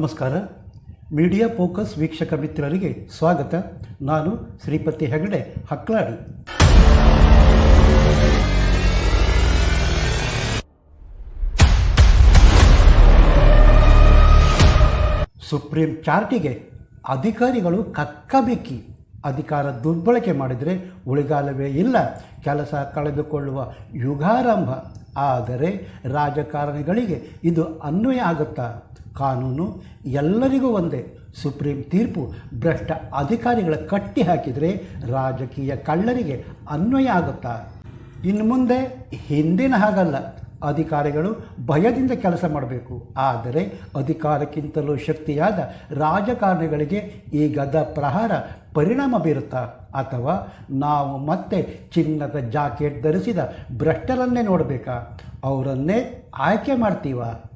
ನಮಸ್ಕಾರ. Media focus ವೀಕ್ಷಕ ಮಿತ್ರರಿಗೆ ಸ್ವಾಗತ. ನಾನು ಶ್ರೀಪತಿ ಹೆಗಡೆ, ಹಕ್ಲಾಡಿ. ಸುಪ್ರೀಂ ಚಾರ್ಟಿಗೆ ಅಧಿಕಾರಿಗಳು ಕಕ್ಕಬೇಕಿ. ಅಧಿಕಾರ ದುರ್ಬಳಕೆ ಮಾಡಿದರೆ ಉಳಿಗಾಲವೇ ಇಲ್ಲ. ಕೆಲಸ ಕಳೆದುಕೊಳ್ಳುವ ಯುಗಾರಂಭ. ಆದರೆ ರಾಜಕಾರಣಿಗಳಿಗೆ ಇದು ಅನ್ವಯ ಆಗುತ್ತಾ? ಕಾನೂನು ಎಲ್ಲರಿಗೂ ಒಂದೇ. ಸುಪ್ರೀಂ ತೀರ್ಪು ಭ್ರಷ್ಟ ಅಧಿಕಾರಿಗಳ ಕಟ್ಟಿ ಹಾಕಿದರೆ ರಾಜಕೀಯ ಕಳ್ಳರಿಗೆ ಅನ್ವಯ ಆಗುತ್ತಾ? ಇನ್ನು ಮುಂದೆ ಹಿಂದಿನ ಹಾಗಲ್ಲ. ಅಧಿಕಾರಿಗಳು ಭಯದಿಂದ ಕೆಲಸ ಮಾಡಬೇಕು. ಆದರೆ ಅಧಿಕಾರಕ್ಕಿಂತಲೂ ಶಕ್ತಿಯಾದ ರಾಜಕಾರಣಿಗಳಿಗೆ ಈ ಗದ ಪ್ರಹಾರ ಪರಿಣಾಮ ಬೀರುತ್ತಾ? ಅಥವಾ ನಾವು ಮತ್ತೆ ಚಿನ್ನದ ಜಾಕೆಟ್ ಧರಿಸಿದ ಭ್ರಷ್ಟರನ್ನೇ ನೋಡಬೇಕಾ? ಅವರನ್ನೇ ಆಯ್ಕೆ ಮಾಡ್ತೀವಾ?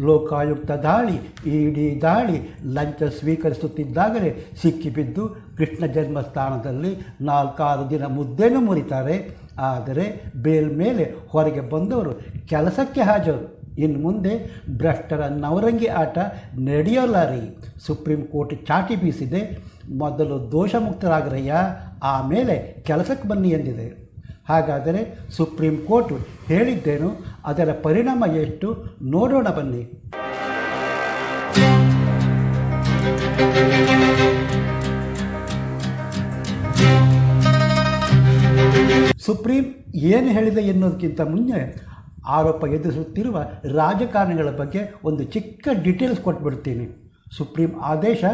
ಲೋಕಾಯುಕ್ತ ದಾಳಿ, ಇಡಿ ದಾಳಿ ಲಂಚ ಸ್ವೀಕರಿಸುತ್ತಿದ್ದಾಗಲೇ ಸಿಕ್ಕಿಬಿದ್ದು ಕೃಷ್ಣ ಜನ್ಮಸ್ಥಾನದಲ್ಲಿ ನಾಲ್ಕಾರು ದಿನ ಮುದ್ದೆನೂ ಮುರಿತಾರೆ. ಆದರೆ ಬೇಲ್ ಮೇಲೆ ಹೊರಗೆ ಬಂದವರು ಕೆಲಸಕ್ಕೆ ಹಾಜರು. ಇನ್ನು ಮುಂದೆ ಭ್ರಷ್ಟರ ನವರಂಗಿ ಆಟ ನಡೆಯಲಾರಿ ಸುಪ್ರೀಂ ಕೋರ್ಟ್ ಚಾಟಿ ಬೀಸಿದೆ. ಮೊದಲು ದೋಷಮುಕ್ತರಾಗ್ರಯ್ಯ, ಆಮೇಲೆ ಕೆಲಸಕ್ಕೆ ಬನ್ನಿ ಎಂದಿದೆ. ಹಾಗಾದರೆ ಸುಪ್ರೀಂ ಕೋರ್ಟ್ ಹೇಳಿದ್ದೇನು? ಅದರ ಪರಿಣಾಮ ಎಷ್ಟು? ನೋಡೋಣ ಬನ್ನಿ. ಸುಪ್ರೀಂ ಏನು ಹೇಳಿದೆ ಎನ್ನುವುದಕ್ಕಿಂತ ಮುಂಚೆ ಆರೋಪ ಎದುರಿಸುತ್ತಿರುವ ರಾಜಕಾರಣಿಗಳ ಬಗ್ಗೆ ಒಂದು ಚಿಕ್ಕ ಡೀಟೇಲ್ಸ್ ಕೊಟ್ಬಿಡ್ತೀನಿ. ಸುಪ್ರೀಂ ಆದೇಶ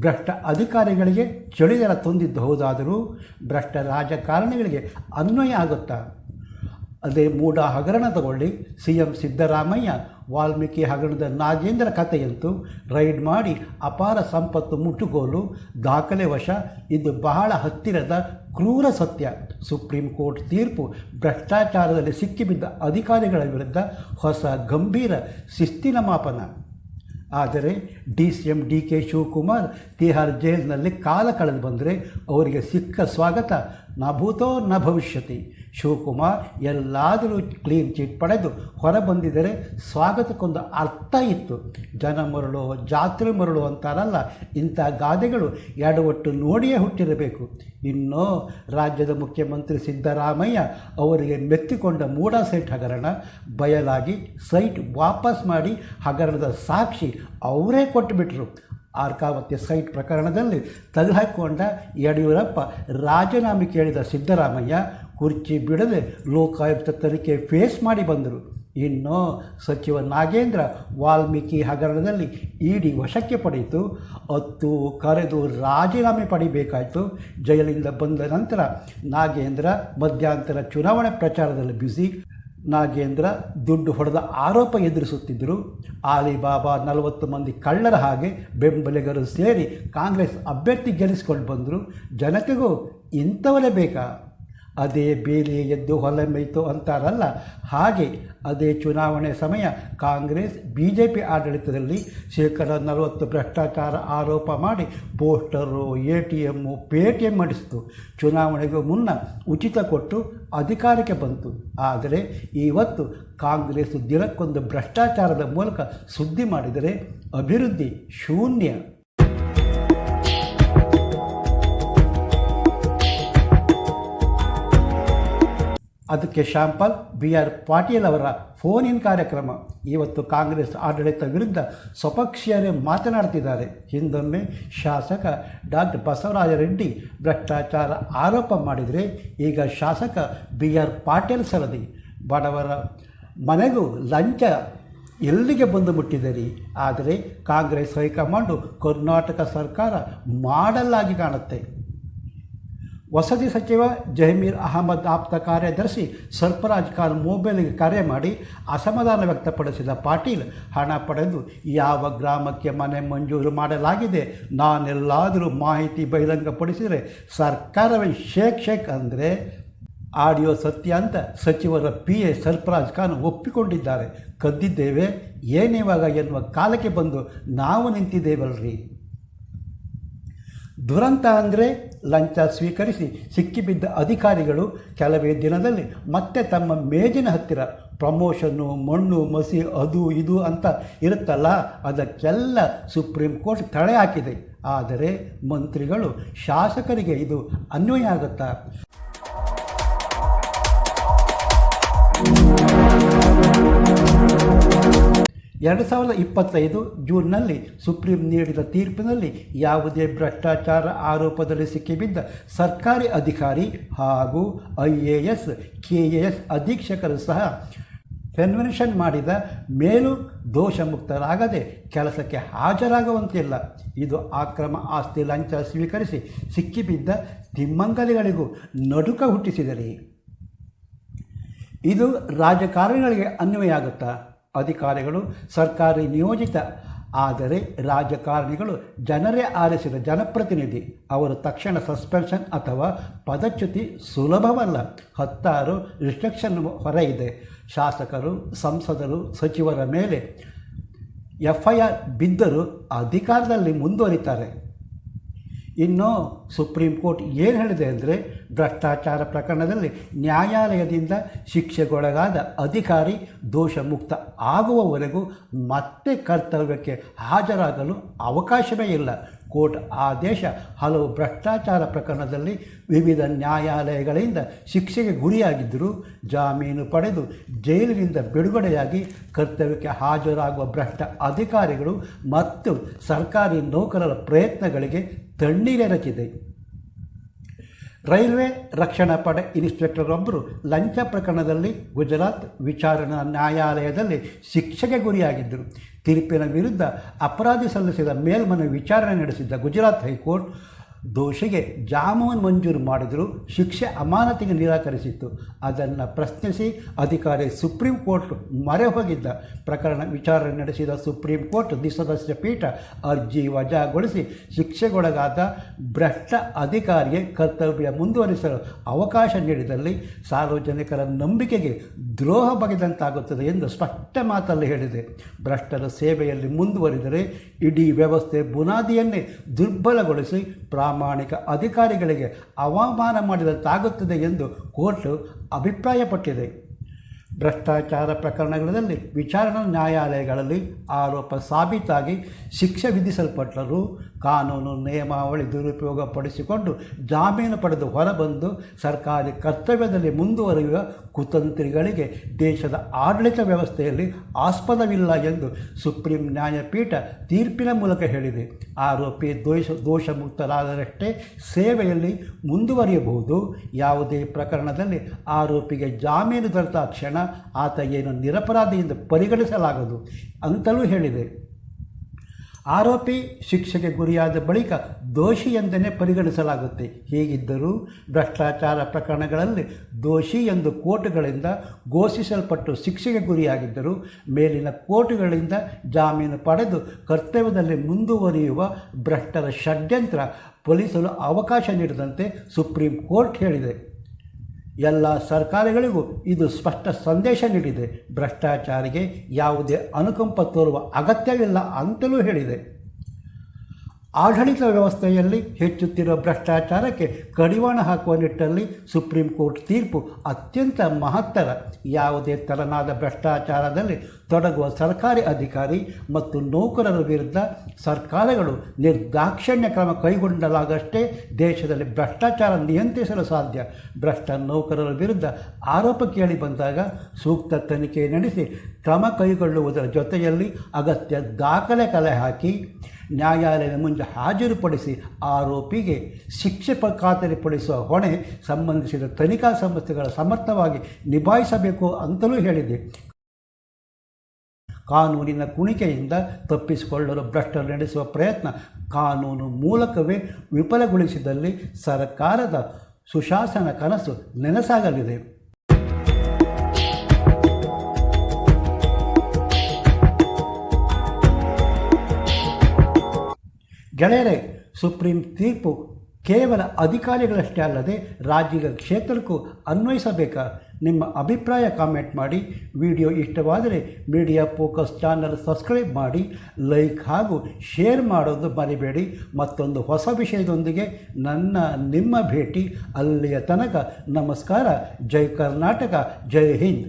ಭ್ರಷ್ಟ ಅಧಿಕಾರಿಗಳಿಗೆ ಚಳಿದರ ತಂದಿದ್ದು ಹೌದಾದರೂ ಭ್ರಷ್ಟ ರಾಜಕಾರಣಿಗಳಿಗೆ ಅನ್ವಯ ಆಗುತ್ತಾ? ಅದೇ ಮೂಢ ಹಗರಣ ತಗೊಳ್ಳಿ. ಸಿ ಎಂ ಸಿದ್ದರಾಮಯ್ಯ ವಾಲ್ಮೀಕಿ ಹಗರಣದ ನಾಗೇಂದ್ರ ಕಥೆಯಂತೂ ರೈಡ್ ಮಾಡಿ ಅಪಾರ ಸಂಪತ್ತು ಮುಟ್ಟುಗೋಲು, ದಾಖಲೆ ವಶ, ಇದು ಬಹಳ ಹತ್ತಿರದ ಕ್ರೂರ ಸತ್ಯ. ಸುಪ್ರೀಂ ಕೋರ್ಟ್ ತೀರ್ಪು ಭ್ರಷ್ಟಾಚಾರದಲ್ಲಿ ಸಿಕ್ಕಿಬಿದ್ದ ಅಧಿಕಾರಿಗಳ ವಿರುದ್ಧ ಹೊಸ ಗಂಭೀರ ಶಿಸ್ತಿನ ಮಾಪನ. ಆದರೆ D C M D K Shivakumar Tihar ಜೈಲಿನಲ್ಲಿ ಕಾಲ ಕಳೆದು ಬಂದರೆ ಅವರಿಗೆ ಸಿಕ್ಕ ಸ್ವಾಗತ ನ ಭೂತೋ ನ ಭವಿಷ್ಯತಿ. ಶಿವಕುಮಾರ್ ಎಲ್ಲಾದರೂ ಕ್ಲೀನ್ ಚೀಟ್ ಪಡೆದು ಹೊರಬಂದಿದ್ದರೆ ಸ್ವಾಗತಕ್ಕೊಂದು ಅರ್ಥ ಇತ್ತು. ಜನ ಮರಳು ಜಾತ್ರೆ ಮರಳು ಅಂತಾರಲ್ಲ, ಇಂಥ ಗಾದೆಗಳು ಎಡವಟ್ಟು ನೋಡಿಯೇ ಹುಟ್ಟಿರಬೇಕು. ಇನ್ನು ರಾಜ್ಯದ ಮುಖ್ಯಮಂತ್ರಿ ಸಿದ್ದರಾಮಯ್ಯ ಅವರಿಗೆ ಮೆತ್ತಿಕೊಂಡ ಮೂಡ ಸೈಟ್ ಹಗರಣ, ಬಯಲಾಗಿ ಸೈಟ್ ವಾಪಸ್ ಮಾಡಿ ಹಗರಣದ ಸಾಕ್ಷಿ ಅವರೇ ಕೊಟ್ಟುಬಿಟ್ರು. ಆರ್ಕಾವತಿ ಸೈಟ್ ಪ್ರಕರಣದಲ್ಲಿ ತೆಗೆದುಹಾಕಿಕೊಂಡ ಯಡಿಯೂರಪ್ಪ. ರಾಜೀನಾಮೆ ಕೇಳಿದ ಸಿದ್ದರಾಮಯ್ಯ ಕುರ್ಚಿ ಬಿಡದೆ ಲೋಕಾಯುಕ್ತ ತನಿಖೆ ಫೇಸ್ ಮಾಡಿ ಬಂದರು. ಇನ್ನು ಸಚಿವ ನಾಗೇಂದ್ರ ವಾಲ್ಮೀಕಿ ಹಗರಣದಲ್ಲಿ ಇಡಿ ವಶಕ್ಕೆ ಪಡೆಯಿತು. ಹತ್ತು ಕರೆದು ರಾಜೀನಾಮೆ ಪಡಿಬೇಕಾಯಿತು. ಜೈಲಿಂದ ಬಂದ ನಂತರ ನಾಗೇಂದ್ರ ಮಧ್ಯಂತರ ಚುನಾವಣೆ ಪ್ರಚಾರದಲ್ಲಿ ಬ್ಯುಸಿ. ನಾಗೇಂದ್ರ ದುಡ್ಡು ಹೊಡೆದ ಆರೋಪ ಎದುರಿಸುತ್ತಿದ್ದರು. ಆಲಿಬಾಬಾ ನಲವತ್ತು ಮಂದಿ ಕಳ್ಳರ ಹಾಗೆ ಬೆಂಬಲಿಗರು ಸೇರಿ ಕಾಂಗ್ರೆಸ್ ಅಭ್ಯರ್ಥಿ ಗೆಲ್ಲಿಸ್ಕೊಂಡು ಬಂದರು. ಜನತೆಗೂ ಇಂಥವರೇ ಬೇಕಾ? ಅದೇ ಬೇಲಿ ಎದ್ದು ಹೊಲ ಅಂತಾರಲ್ಲ, ಹಾಗೆ ಅದೇ ಚುನಾವಣೆ ಸಮಯ ಕಾಂಗ್ರೆಸ್ ಬಿ ಜೆ ಪಿ ಆಡಳಿತದಲ್ಲಿ ಶೇಕಡ ನಲವತ್ತು ಭ್ರಷ್ಟಾಚಾರ ಆರೋಪ ಮಾಡಿ poster, A T M Paytm ಮಾಡಿಸಿತು. ಚುನಾವಣೆಗೂ ಮುನ್ನ ಉಚಿತ ಕೊಟ್ಟು ಅಧಿಕಾರಕ್ಕೆ ಬಂತು. ಆದರೆ ಇವತ್ತು ಕಾಂಗ್ರೆಸ್ ದಿನಕ್ಕೊಂದು ಭ್ರಷ್ಟಾಚಾರದ ಮೂಲಕ ಸುದ್ದಿ ಮಾಡಿದರೆ ಅಭಿವೃದ್ಧಿ ಶೂನ್ಯ. ಅದಕ್ಕೆ ಶಾಂಪಲ್ ಬಿ ಆರ್ ಪಾಟೀಲ್ ಅವರ ಫೋನ್ ಇನ್ ಕಾರ್ಯಕ್ರಮ. ಇವತ್ತು ಕಾಂಗ್ರೆಸ್ ಆಡಳಿತ ವಿರುದ್ಧ ಸ್ವಪಕ್ಷೀಯರೇ ಮಾತನಾಡ್ತಿದ್ದಾರೆ. ಹಿಂದೊಮ್ಮೆ ಶಾಸಕ ಡಾಕ್ಟರ್ ಬಸವರಾಜ ರೆಡ್ಡಿ ಭ್ರಷ್ಟಾಚಾರ ಆರೋಪ ಮಾಡಿದರೆ ಈಗ ಶಾಸಕ ಬಿ ಆರ್ ಪಾಟೀಲ್ ಸರದಿ. ಬಡವರ ಮನೆಗೂ ಲಂಚ ಎಲ್ಲಿಗೆ ಬಂದು ಮುಟ್ಟಿದೆ ಆದರೆ ಕಾಂಗ್ರೆಸ್ ಹೈಕಮಾಂಡು ಕರ್ನಾಟಕ ಸರ್ಕಾರ ಮಾಡಲಾಗಿ ಕಾಣುತ್ತೆ. ವಸತಿ ಸಚಿವ ಜಹಮೀರ್ ಅಹಮದ್ ಆಪ್ತ ಕಾರ್ಯದರ್ಶಿ ಸರ್ಪರಾಜ್ ಖಾನ್ ಮೊಬೈಲ್ಗೆ ಕರೆ ಮಾಡಿ ಅಸಮಾಧಾನ ವ್ಯಕ್ತಪಡಿಸಿದ ಪಾಟೀಲ್, ಹಣ ಪಡೆದು ಯಾವ ಗ್ರಾಮಕ್ಕೆ ಮನೆ ಮಂಜೂರು ಮಾಡಲಾಗಿದೆ, ನಾನೆಲ್ಲಾದರೂ ಮಾಹಿತಿ ಬಹಿರಂಗಪಡಿಸಿದರೆ ಸರ್ಕಾರವೇ ಶೇಕ್ ಶೇಕ್ ಅಂದರೆ ಆಡಿಯೋ ಸತ್ಯ ಅಂತ ಸಚಿವರ ಪಿ ಎ ಸರ್ಫರಾಜ್ ಖಾನ್ ಒಪ್ಪಿಕೊಂಡಿದ್ದಾರೆ. ಕದ್ದಿದ್ದೇವೆ ಏನಿವಾಗ ಎನ್ನುವ ಕಾಲಕ್ಕೆ ಬಂದು ನಾವು ನಿಂತಿದ್ದೇವಲ್ರಿ? ದುರಂತ ಅಂದರೆ ಲಂಚ ಸ್ವೀಕರಿಸಿ ಸಿಕ್ಕಿಬಿದ್ದ ಅಧಿಕಾರಿಗಳು ಕೆಲವೇ ದಿನದಲ್ಲಿ ಮತ್ತೆ ತಮ್ಮ ಮೇಜಿನ ಹತ್ತಿರ ಪ್ರಮೋಷನ್ನು, ಮಣ್ಣು, ಮಸಿ, ಅದು, ಇದು ಅಂತ ಇರುತ್ತಲ್ಲ, ಅದಕ್ಕೆಲ್ಲ ಸುಪ್ರೀಂ ಕೋರ್ಟ್ ತಡೆ ಹಾಕಿದೆ. ಆದರೆ ಮಂತ್ರಿಗಳು, ಶಾಸಕರಿಗೆ ಇದು ಅನ್ವಯ ಆಗುತ್ತಾ? ಎರಡು ಸಾವಿರದ ಇಪ್ಪತ್ತೈದು ಜೂನ್ನಲ್ಲಿ ಸುಪ್ರೀಂ ನೀಡಿದ ತೀರ್ಪಿನಲ್ಲಿ ಯಾವುದೇ ಭ್ರಷ್ಟಾಚಾರ ಆರೋಪದಲ್ಲಿ ಸಿಕ್ಕಿಬಿದ್ದ ಸರ್ಕಾರಿ ಅಧಿಕಾರಿ ಹಾಗೂ I A S, K A S ಅಧೀಕ್ಷಕರು ಸಹ ಕನ್ವೆನ್ಷನ್ ಮಾಡಿದ ಮೇಲೂ ದೋಷಮುಕ್ತರಾಗದೆ ಕೆಲಸಕ್ಕೆ ಹಾಜರಾಗುವಂತಿಲ್ಲ. ಇದು ಆಕ್ರಮ ಆಸ್ತಿ ಲಂಚ ಸ್ವೀಕರಿಸಿ ಸಿಕ್ಕಿಬಿದ್ದ ತಿಮ್ಮಂಗಲಿಗಳಿಗೂ ನಡುಕ ಹುಟ್ಟಿಸಿದರೆ. ಇದು ರಾಜಕಾರಣಿಗಳಿಗೆ ಅನ್ವಯ ಆಗುತ್ತಾ? ಅಧಿಕಾರಿಗಳು, ಸರ್ಕಾರಿ ನಿಯೋಜಿತ, ಆದರೆ ರಾಜಕಾರಣಿಗಳು ಜನರೇ ಆರಿಸಿದ ಜನಪ್ರತಿನಿಧಿ. ಅವರು ತಕ್ಷಣ ಸಸ್ಪೆನ್ಷನ್ ಅಥವಾ ಪದಚ್ಯುತಿ ಸುಲಭವಲ್ಲ. ಹತ್ತಾರು ರಿಸ್ಟ್ರಿಕ್ಷನ್ ಹೊರ ಇದೆ ಶಾಸಕರು, ಸಂಸದರು, ಸಚಿವರ ಮೇಲೆ ಎಫ್ ಐ ಆರ್ ಬಿದ್ದರೂ ಅಧಿಕಾರದಲ್ಲಿ ಮುಂದುವರಿತಾರೆ. ಇನ್ನು ಸುಪ್ರೀಂ ಕೋರ್ಟ್ ಏನು ಹೇಳಿದೆ ಅಂದರೆ ಭ್ರಷ್ಟಾಚಾರ ಪ್ರಕರಣದಲ್ಲಿ ನ್ಯಾಯಾಲಯದಿಂದ ಶಿಕ್ಷೆಗೊಳಗಾದ ಅಧಿಕಾರಿ ದೋಷ ಮುಕ್ತ ಆಗುವವರೆಗೂ ಮತ್ತೆ ಕರ್ತವ್ಯಕ್ಕೆ ಹಾಜರಾಗಲು ಅವಕಾಶವೇ ಇಲ್ಲ. ಕೋರ್ಟ್ ಆದೇಶ ಹಲವು ಭ್ರಷ್ಟಾಚಾರ ಪ್ರಕರಣದಲ್ಲಿ ವಿವಿಧ ನ್ಯಾಯಾಲಯಗಳಿಂದ ಶಿಕ್ಷೆಗೆ ಗುರಿಯಾಗಿದ್ದರೂ ಜಾಮೀನು ಪಡೆದು ಜೈಲಿನಿಂದ ಬಿಡುಗಡೆಯಾಗಿ ಕರ್ತವ್ಯಕ್ಕೆ ಹಾಜರಾಗುವ ಭ್ರಷ್ಟ ಅಧಿಕಾರಿಗಳು ಮತ್ತು ಸರ್ಕಾರಿ ನೌಕರರ ಪ್ರಯತ್ನಗಳಿಗೆ ತಣ್ಣೀರೆರಚಿದೆ ರೈಲ್ವೆ ರಕ್ಷಣಾ ಪಡೆ ಇನ್ಸ್ಪೆಕ್ಟರೊಬ್ಬರು ಲಂಚ ಪ್ರಕರಣದಲ್ಲಿ ಗುಜರಾತ್ ವಿಚಾರಣಾ ನ್ಯಾಯಾಲಯದಲ್ಲಿ ಶಿಕ್ಷೆಗೆ ಗುರಿಯಾಗಿದ್ದರು. ತೀರ್ಪಿನ ವಿರುದ್ಧ ಅಪರಾಧಿ ಸಲ್ಲಿಸಿದ ಮೇಲ್ಮನವಿ ವಿಚಾರಣೆ ನಡೆಸಿದ್ದ ಗುಜರಾತ್ ಹೈಕೋರ್ಟ್ ದೋಷಿಗೆ ಜಾಮೂನ್ ಮಂಜೂರು ಮಾಡಿದರೂ ಶಿಕ್ಷೆ ಅಮಾನತಿಗೆ ನಿರಾಕರಿಸಿತ್ತು. ಅದನ್ನು ಪ್ರಶ್ನಿಸಿ ಅಧಿಕಾರಿ ಸುಪ್ರೀಂ ಕೋರ್ಟ್ ಮರೆ ಹೋಗಿದ್ದ. ಪ್ರಕರಣ ವಿಚಾರಣೆ ನಡೆಸಿದ ಸುಪ್ರೀಂ ಕೋರ್ಟ್ ದ್ವಿಸದಸ್ಯ ಪೀಠ ಅರ್ಜಿ ವಜಾಗೊಳಿಸಿ ಶಿಕ್ಷೆಗೊಳಗಾದ ಭ್ರಷ್ಟ ಅಧಿಕಾರಿಗೆ ಕರ್ತವ್ಯ ಮುಂದುವರಿಸಲು ಅವಕಾಶ ನೀಡಿದಲ್ಲಿ ಸಾರ್ವಜನಿಕರ ನಂಬಿಕೆಗೆ ದ್ರೋಹ ಬಗೆದಂತಾಗುತ್ತದೆ ಎಂದು ಸ್ಪಷ್ಟ ಮಾತಲ್ಲಿ ಹೇಳಿದೆ. ಭ್ರಷ್ಟರ ಸೇವೆಯಲ್ಲಿ ಮುಂದುವರಿದರೆ ಇಡೀ ವ್ಯವಸ್ಥೆ ಬುನಾದಿಯನ್ನೇ ದುರ್ಬಲಗೊಳಿಸಿ ಪ್ರಾಮಾಣಿಕ ಅಧಿಕಾರಿಗಳಿಗೆ ಅವಮಾನ ಮಾಡಿದಂತಾಗುತ್ತದೆ ಎಂದು ಕೋರ್ಟ್ ಅಭಿಪ್ರಾಯಪಟ್ಟಿದೆ. ಭ್ರಷ್ಟಾಚಾರ ಪ್ರಕರಣಗಳಲ್ಲಿ ವಿಚಾರಣಾ ನ್ಯಾಯಾಲಯಗಳಲ್ಲಿ ಆರೋಪ ಸಾಬೀತಾಗಿ ಶಿಕ್ಷೆ ವಿಧಿಸಲ್ಪಟ್ಟರೂ ಕಾನೂನು ನಿಯಮಾವಳಿ ದುರುಪಯೋಗಪಡಿಸಿಕೊಂಡು ಜಾಮೀನು ಪಡೆದು ಹೊರಬಂದು ಸರ್ಕಾರಿ ಕರ್ತವ್ಯದಲ್ಲಿ ಮುಂದುವರಿಯುವ ಕುತಂತ್ರಿಗಳಿಗೆ ದೇಶದ ಆಡಳಿತ ವ್ಯವಸ್ಥೆಯಲ್ಲಿ ಆಸ್ಪದವಿಲ್ಲ ಎಂದು ಸುಪ್ರೀಂ ನ್ಯಾಯಪೀಠ ತೀರ್ಪಿನ ಮೂಲಕ ಹೇಳಿದೆ. ಆರೋಪಿ ದೋಷ, ದೋಷಮುಕ್ತರಾದರಷ್ಟೇ ಸೇವೆಯಲ್ಲಿ ಮುಂದುವರಿಯಬಹುದು. ಯಾವುದೇ ಪ್ರಕರಣದಲ್ಲಿ ಆರೋಪಿಗೆ ಜಾಮೀನು ದೊರೆತ ಕ್ಷಣ ಆತ ಏನು ನಿರಪರಾಧಿ ಎಂದು ಪರಿಗಣಿಸಲಾಗದು ಅಂತಲೂ ಹೇಳಿದೆ. ಆರೋಪಿ ಶಿಕ್ಷೆಗೆ ಗುರಿಯಾದ ಬಳಿಕ ದೋಷಿ ಎಂದನೇ ಪರಿಗಣಿಸಲಾಗುತ್ತೆ. ಹೀಗಿದ್ದರೂ ಭ್ರಷ್ಟಾಚಾರ ಪ್ರಕರಣಗಳಲ್ಲಿ ದೋಷಿ ಎಂದು ಕೋರ್ಟ್ಗಳಿಂದ ಘೋಷಿಸಲ್ಪಟ್ಟು ಶಿಕ್ಷೆಗೆ ಗುರಿಯಾಗಿದ್ದರೂ ಮೇಲಿನ ಕೋರ್ಟ್ಗಳಿಂದ ಜಾಮೀನು ಪಡೆದು ಕರ್ತವ್ಯದಲ್ಲಿ ಮುಂದುವರಿಯುವ ಭ್ರಷ್ಟರ ಷಡ್ಯಂತ್ರ ಪೊಲೀಸರು ಅವಕಾಶ ನೀಡದಂತೆ ಸುಪ್ರೀಂ ಕೋರ್ಟ್ ಹೇಳಿದೆ. ಎಲ್ಲ ಸರ್ಕಾರಗಳಿಗೂ ಇದು ಸ್ಪಷ್ಟ ಸಂದೇಶ ನೀಡಿದೆ. ಭ್ರಷ್ಟಾಚಾರಿಗೆ ಯಾವುದೇ ಅನುಕಂಪ ತೋರುವ ಅಗತ್ಯವಿಲ್ಲ ಅಂತಲೂ ಹೇಳಿದೆ. ಆಡಳಿತ ವ್ಯವಸ್ಥೆಯಲ್ಲಿ ಹೆಚ್ಚುತ್ತಿರುವ ಭ್ರಷ್ಟಾಚಾರಕ್ಕೆ ಕಡಿವಾಣ ಹಾಕುವ ನಿಟ್ಟಲ್ಲಿ ಸುಪ್ರೀಂ ಕೋರ್ಟ್ ತೀರ್ಪು ಅತ್ಯಂತ ಮಹತ್ತರ. ಯಾವುದೇ ತೆರನಾದ ಭ್ರಷ್ಟಾಚಾರದಲ್ಲಿ ತೊಡಗುವ ಸರ್ಕಾರಿ ಅಧಿಕಾರಿ ಮತ್ತು ನೌಕರರ ವಿರುದ್ಧ ಸರ್ಕಾರಗಳು ನಿರ್ದಾಕ್ಷಿಣ್ಯ ಕ್ರಮ ಕೈಗೊಂಡಲಾಗಷ್ಟೇ ದೇಶದಲ್ಲಿ ಭ್ರಷ್ಟಾಚಾರ ನಿಯಂತ್ರಿಸಲು ಸಾಧ್ಯ. ಭ್ರಷ್ಟ ನೌಕರರ ವಿರುದ್ಧ ಆರೋಪ ಕೇಳಿ ಬಂದಾಗ ಸೂಕ್ತ ತನಿಖೆ ನಡೆಸಿ ಕ್ರಮ ಕೈಗೊಳ್ಳುವುದರ ಜೊತೆಯಲ್ಲಿ ಅಗತ್ಯ ದಾಖಲೆ ಕಲೆ ಹಾಕಿ ನ್ಯಾಯಾಲಯದ ಮುಂದೆ ಹಾಜರುಪಡಿಸಿ ಆರೋಪಿಗೆ ಶಿಕ್ಷೆ ಪ, ಖಾತರಿಪಡಿಸುವ ಹೊಣೆ ಸಂಬಂಧಿಸಿದ ತನಿಖಾ ಸಂಸ್ಥೆಗಳ ಸಮರ್ಥವಾಗಿ ನಿಭಾಯಿಸಬೇಕು ಅಂತಲೂ ಹೇಳಿದೆ. ಕಾನೂನಿನ ಕುಣಿಕೆಯಿಂದ ತಪ್ಪಿಸಿಕೊಳ್ಳಲು ಭ್ರಷ್ಟ ನಡೆಸುವ ಪ್ರಯತ್ನ ಕಾನೂನು ಮೂಲಕವೇ ವಿಫಲಗೊಳಿಸಿದಲ್ಲಿ ಸರ್ಕಾರದ ಸುಶಾಸನ ಕನಸು ನೆನಸಾಗಲಿದೆ. ಗೆಳೆಯರೆ, ಸುಪ್ರೀಂ ತೀರ್ಪು ಕೇವಲ ಅಧಿಕಾರಿಗಳಷ್ಟೇ ಅಲ್ಲದೆ ರಾಜ್ಯದ ಕ್ಷೇತ್ರಕ್ಕೂ ಅನ್ವಯಿಸಬೇಕಾ. ನಿಮ್ಮ ಅಭಿಪ್ರಾಯ ಕಾಮೆಂಟ್ ಮಾಡಿ. ವಿಡಿಯೋ ಇಷ್ಟವಾದರೆ ಮೀಡಿಯಾ ಫೋಕಸ್ ಚಾನಲ್ ಸಬ್ಸ್ಕ್ರೈಬ್ ಮಾಡಿ. ಲೈಕ್ ಹಾಗೂ ಶೇರ್ ಮಾಡೋದು ಮರಿಬೇಡಿ. ಮತ್ತೊಂದು ಹೊಸ ವಿಷಯದೊಂದಿಗೆ ನನ್ನ, ನಿಮ್ಮ ಭೇಟಿ ಅಲ್ಲಿಯ ತನಕ ನಮಸ್ಕಾರ. ಜೈ ಕರ್ನಾಟಕ, ಜೈ ಹಿಂದ್.